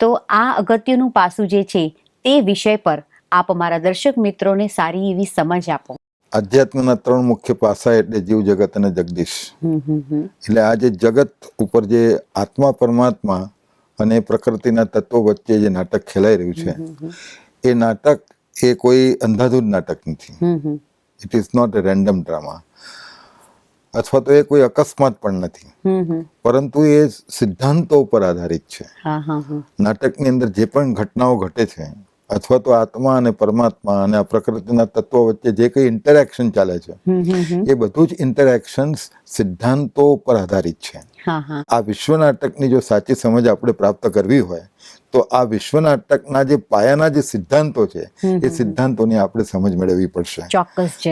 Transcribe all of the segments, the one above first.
તો આ અગત્યનું પાસું જે છે તે વિષય પર આપ અમારા દર્શક મિત્રોને સારી એવી સમજ આપો. અધ્યાત્મના ત્રણ મુખ્ય પાસા એટલે જીવ જગત અને જગદીશ. એટલે આ જે જગત ઉપર જે આત્મા પરમાત્મા અને પ્રકૃતિના તત્વો વચ્ચે જે નાટક ખેલાઈ રહ્યું છે એ નાટક એ કોઈ અંધાધૂંધ નાટક નથી. It is not a random drama અથવા તો એ કોઈ અકસ્માત પણ નથી. પરંતુ એ સિદ્ધાંતો ઉપર આધારિત છે. નાટકની અંદર જે પણ ઘટનાઓ ઘટે છે અથવા તો આત્મા અને પરમાત્મા અને આ પ્રકૃતિના તત્વો વચ્ચે જે કંઈ ઇન્ટરેક્શન ચાલે છે. એ બધું જ ઇન્ટરેક્શન સિદ્ધાંતો ઉપર આધારિત છે. આ વિશ્વ નાટકની જો સાચી સમજ આપણે પ્રાપ્ત કરવી હોય તો આ વિશ્વ નાટકના જે પાયાના જે સિદ્ધાંતો છે એ સિદ્ધાંતોની આપણે સમજ મેળવવી પડશે.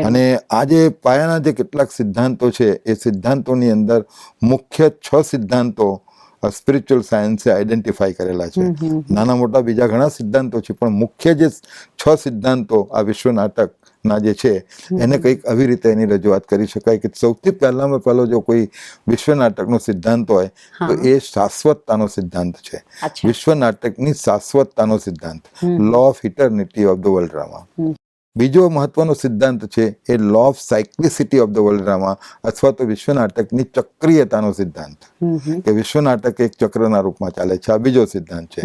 અને આ જે પાયાના જે કેટલાક સિદ્ધાંતો છે એ સિદ્ધાંતોની અંદર મુખ્ય છ સિદ્ધાંતો સ્પિરિચ્યુઅલ સાયન્સે આઈડેન્ટિફાઈ કરેલા છે. નાના મોટા બીજા ઘણા સિદ્ધાંતો છે પણ મુખ્ય જે છ સિદ્ધાંતો આ વિશ્વ નાટકના જે છે એને કંઈક આવી રીતે એની રજૂઆત કરી શકાય કે સૌથી પહેલામાં પહેલો જો કોઈ વિશ્વ નાટકનો સિદ્ધાંત હોય તો એ શાશ્વતતાનો સિદ્ધાંત છે. વિશ્વ નાટકની શાશ્વતતાનો સિદ્ધાંત. Law of eternity of the world drama બીજો મહત્વનો સિદ્ધાંત છે એ law of cyclicity of the world drama અથવા તો વિશ્વ નાટકની ચક્રિયતાનો સિદ્ધાંત. કે વિશ્વ નાટક એક ચક્રના રૂપમાં ચાલે છે. આ બીજો સિદ્ધાંત છે.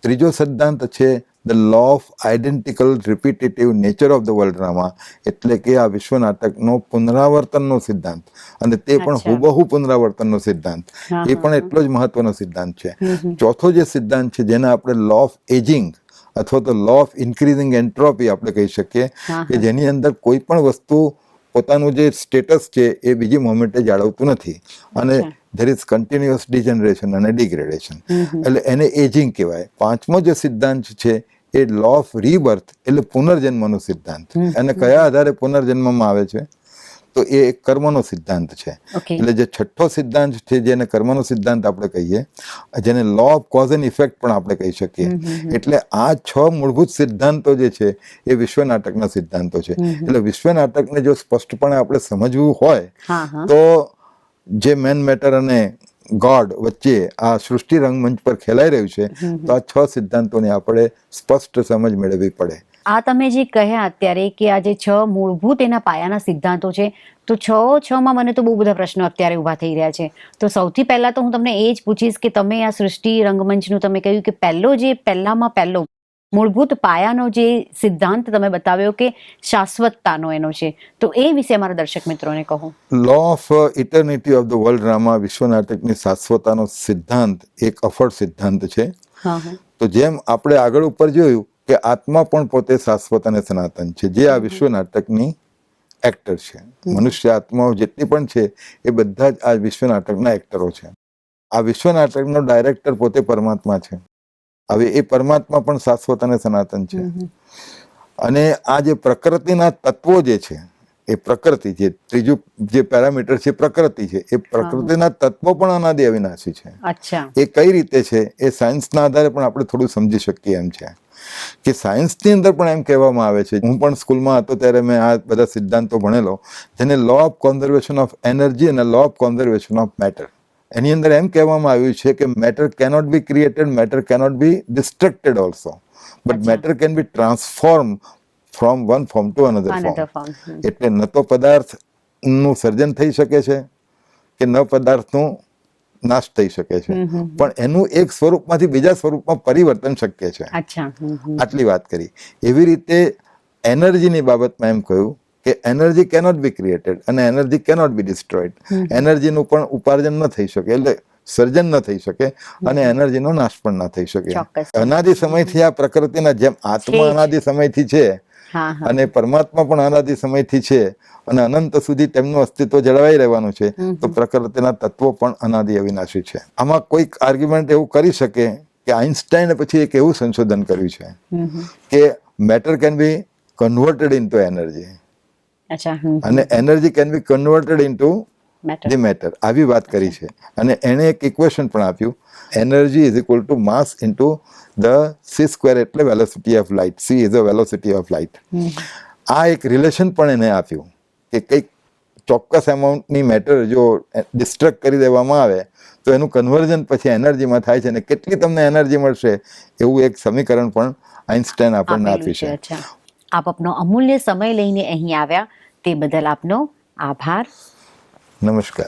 ત્રીજો સિદ્ધાંત છે the law of identical repetitive nature of the world drama એટલે કે આ વિશ્વ નાટકનો પુનરાવર્તનનો સિદ્ધાંત. અને તે પણ હુબહુ પુનરાવર્તનનો સિદ્ધાંત. એ પણ એટલો જ મહત્વનો સિદ્ધાંત છે. ચોથો જે સિદ્ધાંત છે જેને આપણે લો ઓફ એજિંગ અથવા તો લો ઓફ ઇન્ક્રીઝિંગ એન્ટ્રોપી આપણે કહી શકીએ કે જેની અંદર કોઈ પણ વસ્તુ પોતાનું જે સ્ટેટસ છે એ બીજી મોમેન્ટે જાળવતું નથી. અને. ધેર ઇઝ કન્ટિન્યુઅસ ડિજનરેશન અને ડિગ્રેડેશન એટલે એને એજિંગ કહેવાય. પાંચમો જે સિદ્ધાંત છે એ લો ઓફ રીબર્થ એટલે પુનર્જન્મનો સિદ્ધાંત. અને કયા આધારે પુનર્જન્મમાં આવે છે? તો એ એક કર્મનો સિદ્ધાંત છે. એટલે જે છઠ્ઠો સિદ્ધાંત છે જેને કર્મનો સિદ્ધાંત આપણે કહીએ જેને law of cause and effect પણ આપણે કહી શકીએ. એટલે આ છ મૂળભૂત સિદ્ધાંતો જે છે એ વિશ્વ નાટકના સિદ્ધાંતો છે. એટલે વિશ્વ નાટકને જો સ્પષ્ટપણે આપણે સમજવું હોય તો જે મેન મેટર અને ગોડ વચ્ચે આ સૃષ્ટિ રંગમંચ પર ખેલાઈ રહ્યું છે તો આ છ સિદ્ધાંતોની આપણે સ્પષ્ટ સમજ મેળવવી પડે. આ તમે જે કહ્યા અત્યારે કે આ જે છ મૂળભૂત એના પાયાના સિદ્ધાંતો છે તો છ છ માં મને તો બહુ બધા પ્રશ્નો અત્યારે ઊભા થઈ રહ્યા છે. તો સૌથી પહેલા તો હું તમને એ જ પૂછીશ કે તમે આ સૃષ્ટિ રંગમંચનું તમે કહ્યું કે પહેલો જે પહેલામાં પહેલો મૂળભૂત પાયાનો જે સિદ્ધાંત તમે બતાવ્યો કે શાશ્વતતાનો એનો છે તો એ વિશે અમારા દર્શક મિત્રોને કહો. Law of eternity of the world drama વિશ્વનાટકની શાશ્વતતાનો સિદ્ધાંત એક અફળ સિદ્ધાંત છે. તો જેમ આપણે આગળ ઉપર જોયું કે આત્મા પણ પોતે શાશ્વત અને સનાતન છે જે આ વિશ્વ નાટકની એક્ટર છે. મનુષ્ય આત્માઓ જેટલી પણ છે એ બધા જ આ વિશ્વ નાટકના એક્ટરો છે. આ વિશ્વ નાટકનો ડાયરેક્ટર પોતે પરમાત્મા છે. હવે એ પરમાત્મા પણ શાશ્વત અને સનાતન છે. અને આ જે પ્રકૃતિના તત્વો જે છે એ પ્રકૃતિ જે ત્રીજું જે પેરામીટર છે પ્રકૃતિ છે એ પ્રકૃતિના તત્વો પણ અનાદિ અવિનાશી છે. એ કઈ રીતે છે એ સાયન્સના આધારે પણ આપણે થોડું સમજી શકીએ એમ છે. કે સાયન્સની અંદર પણ એમ કહેવામાં આવે છે હું પણ સ્કૂલમાં હતો ત્યારે મેં આ બધા સિદ્ધાંતો ભણેલો જેને law of conservation of energy અને law of conservation of matter એની અંદર એમ કહેવામાં આવ્યું છે કે matter cannot be created matter cannot be destructed also but matter can be transform from one form to another form એટલે ન તો પદાર્થનું સર્જન થઈ શકે છે કે ન પદાર્થનું નાશ થઈ શકે છે. પણ એનું એક સ્વરૂપમાંથી બીજા સ્વરૂપમાં પરિવર્તન શક્ય છે. આટલી વાત કરી. એવી રીતે એનર્જીની બાબતમાં એમ કહ્યું કે એનર્જી કેનોટ બી ક્રિએટેડ અને એનર્જી કેનોટ બી ડિસ્ટ્રોઈડ એનર્જીનું પણ ઉપાર્જન ન થઈ શકે એટલે સર્જન ન થઈ શકે અને એનર્જીનો નાશ પણ ન થઈ શકે. અનાદિ સમયથી આ પ્રકૃતિના જેમ આત્મા અનાદિ સમયથી છે અને પરમાત્મા પણ અનાદિ સમયથી છે અને અનંત સુધી તેમનું અસ્તિત્વ જળવાઈ રહેવાનું છે તો પ્રકૃતિના તત્વો પણ અનાદિ અવિનાશી છે. આમાં કોઈક આર્ગ્યુમેન્ટ એવું કરી શકે કે આઇન્સ્ટાઈને પછી એક એવું સંશોધન કર્યું છે. કે matter can be converted into energy અને energy can be converted into the matter આવી વાત કરી છે. અને એણે એક ઇક્વેશન પણ આપ્યું. Energy is equal to mass into the C square એટલે velocity of light C is a velocity of light આ એક રિલેશન પણ એને આપ્યું કે કંઈક ચોક્કસ એમાઉન્ટની મેટર જો ડિસ્ટ્રક્ટ કરી દેવામાં આવે તો એનું કન્વર્ઝન પછી એનર્જીમાં થાય છે. અને કેટલી તમને એનર્જી મળશે એવું એક સમીકરણ પણ આઈન્સ્ટાઈન આપણને આપ્યું છે. આપ આપનો અમૂલ્ય સમય લઈને અહીં આવ્યા. તે બદલ આપનો આભાર. નમસ્કાર.